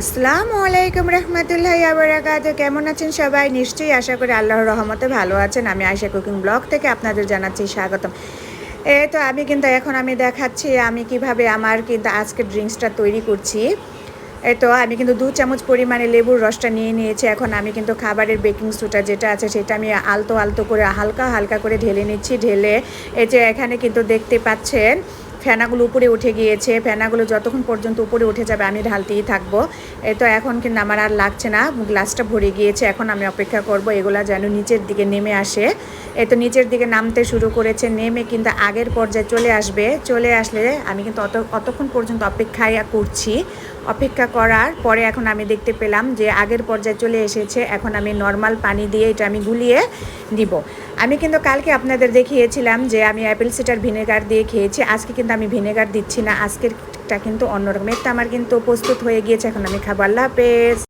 আসসালামু আলাইকুম রহমতুল্লাহ আবরাকাত কেমন আছেন সবাই? নিশ্চয়ই আশা করি আল্লাহর রহমতে ভালো আছেন। আমি আয়সা কুকিং ব্লগ থেকে আপনাদের জানাচ্ছি স্বাগতম। এ তো আমি কিন্তু এখন আমি দেখাচ্ছি আমি কীভাবে আমার কিন্তু আজকে ড্রিঙ্কসটা তৈরি করছি। এ তো আমি কিন্তু দু চামচ পরিমাণে লেবুর রসটা নিয়ে নিয়েছি। এখন আমি কিন্তু খাবারের বেকিং সোডা যেটা আছে সেটা আমি আলতো আলতো করে হালকা হালকা করে ঢেলে নিচ্ছি। ঢেলে এই যে এখানে কিন্তু দেখতে পাচ্ছেন ফেনাগুলো উপরে উঠে গিয়েছে, ফেনাগুলো যতক্ষণ পর্যন্ত উপরে উঠে যাবে আমি ঢালতেই থাকব। এ তো এখন কিন্তু আমার আর লাগছে না, গ্লাসটা ভরে গিয়েছে, এখন আমি অপেক্ষা করব এগুলা যেন নিচের দিকে নেমে আসে। এ তো নিচের দিকে নামতে শুরু করেছে, নেমে কিন্তু আগের পর্যায়ে চলে আসবে, চলে আসলে আমি কিন্তু অত, অতক্ষণ পর্যন্ত অপেক্ষায় করছি। অপেক্ষা করার পরে এখন আমি দেখতে পেলাম যে আগের পর্যায়ে চলে এসেছে। এখন আমি নর্মাল পানি দিয়ে এটা আমি গুলিয়ে দিব। আমি কিন্তু কালকে আপনাদের দেখিয়েছিলাম যে আমি অ্যাপেল সিটার ভিনেগার দিয়ে খেয়েছি। আজকে কিন্তু আমি ভিনেগার দিচ্ছি না। আজকেরটা কিন্তু অন্যরকম একটা আমার কিন্তু প্রস্তুত হয়ে গিয়েছে। এখন আমি খাব। আল্লাহ হাফেজ।